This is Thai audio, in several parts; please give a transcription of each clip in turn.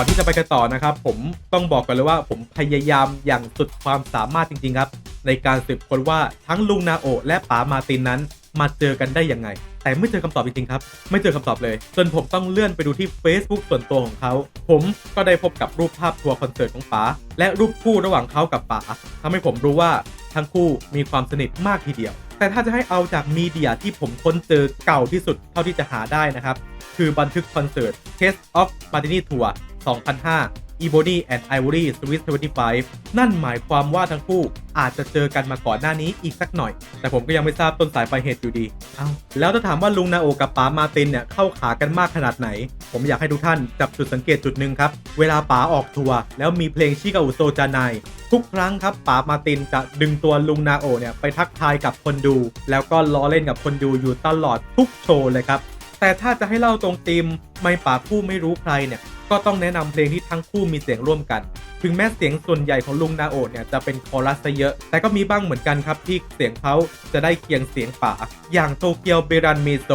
ก่อนที่จะไปกันต่อนะครับ ผมต้องบอกกันเลยว่าผมพยายามอย่างสุดความสามารถจริง ๆ ครับ ในการสืบค้นว่าทั้งลุงนาโอและป๋ามาตินนั้น มาเจอกันได้ยังไง แต่ไม่เจอคำตอบจริงๆครับ ไม่เจอคำตอบเลย จนผมต้องเลื่อนไปดูที่ Facebook ส่วนตัวของเขา ผมก็ได้พบกับรูปภาพทัวร์คอนเสิร์ตของป๋าและรูปคู่ระหว่างเขากับป๋าทำให้ผมรู้ว่าทั้งคู่มีความสนิทมากทีเดียว แต่ถ้าจะให้เอาจากมีเดียที่ผมค้นเจอเก่าที่สุดเท่าที่จะหาได้นะครับ คือบันทึกคอนเสิร์ต Taste of Martini Tour 2005 Ebony and Ivory Swiss 25 นั่นหมายความว่าทั้งคู่อาจจะเจอกันมาก่อนหน้านี้อีกสักหน่อย แต่ผมก็ยังไม่ทราบต้นสายปลายเหตุอยู่ดี เอาแล้วถ้าถามว่าลุงนาโอกับป๋ามาตินเนี่ยเข้าขากันมากขนาดไหน ผมอยากให้ทุกท่านจับจุดสังเกตจุดหนึ่งครับ เวลาป๋าออกทัวร์แล้วมีเพลงชิกาอุโซจานายทุกครั้งครับป๋ามาตินจะดึงตัวลุงนาโอเนี่ยไปทักทายกับคนดู แล้วก็ล้อเล่นกับคนดูอยู่ตลอดทุกโชว์เลยครับแต่ถ้าจะให้เล่าตรงธีมไม่ป่าคู่ไม่รู้ใครเนี่ย ก็ต้องแนะนำเพลงที่ทั้งคู่มีเสียงร่วมกัน ถึงแม้เสียงส่วนใหญ่ของลุงนาโอะเนี่ยจะเป็นคอรัสซะเยอะ แต่ก็มีบ้างเหมือนกันครับที่เสียงเขาจะได้เคียงเสียงป่า อย่างโตเกียวเบรันเมโซ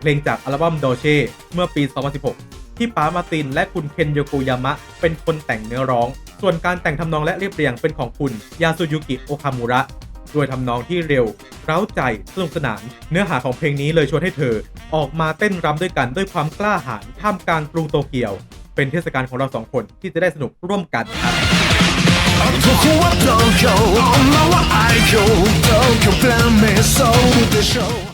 เพลงจากอัลบั้มโดเช่เมื่อปี 2016 ที่ป๋ามาตินและคุณเคนโยกุยามะ เป็นคนแต่งเนื้อร้อง ส่วนการแต่งทำนองและเรียบเรียงเป็นของคุณยาสุยุกิโอคามุระด้วยทำนองที่เร็ว เร้าใจ สนุกสนาน เนื้อหาของเพลงนี้เลยชวนให้เธอ ออกมาเต้นรำด้วยกันด้วยความกล้าหาญท่ามกลางกรุงโตเกียว เป็นเทศกาลของเราสองคนที่จะได้สนุกร่วมกันครับ